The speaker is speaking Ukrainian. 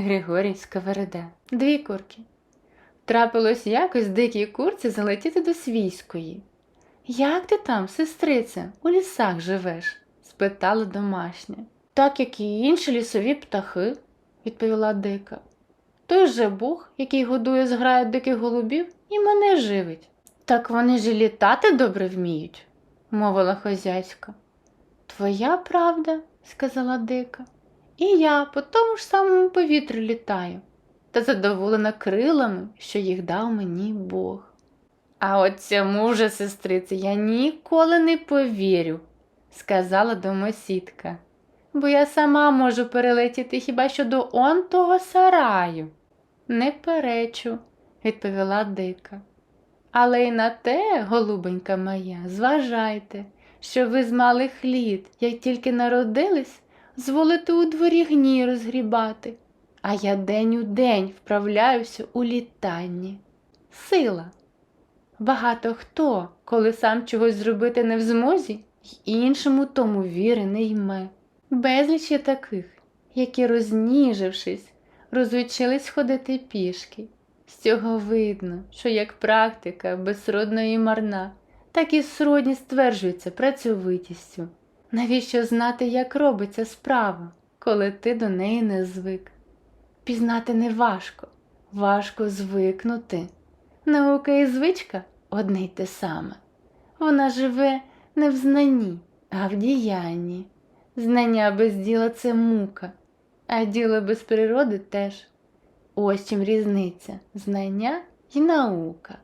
Григорій Сковорода. Дві курки. Трапилось якось дикій курці залетіти до свійської. Як ти там, сестриця, у лісах живеш? спитала домашня. Так як і інші лісові птахи, відповіла дика. Той же Бог, який годує зграю диких голубів, і мене живить. Так вони ж і літати добре вміють, мовила хозяйська. Твоя правда, сказала дика. І я по тому ж самому повітрю літаю, та задоволена крилами, що їх дав мені Бог. А от цьому вже, сестриці, я ніколи не повірю, сказала домосідка, бо я сама можу перелетіти хіба що до он того сараю. Не перечу, відповіла дика. Але й на те, голубенька моя, зважайте, що ви з малих літ, як тільки народились, зволите у дворі гній розгрібати, а я день у день вправляюся у літанні. Сила. Багато хто, коли сам чогось зробити не в змозі, й іншому тому віри не йме. Безліч є таких, які, розніжившись, розучились ходити пішки. З цього видно, що як практика безсродна і марна, так і сродні стверджується працьовитістю. Навіщо знати, як робиться справа, коли ти до неї не звик? Пізнати не важко, важко звикнути. Наука і звичка одне й те саме. Вона живе не в знанні, а в діянні. Знання без діла це мука, а діло без природи теж. Ось чим різниця знання і наука.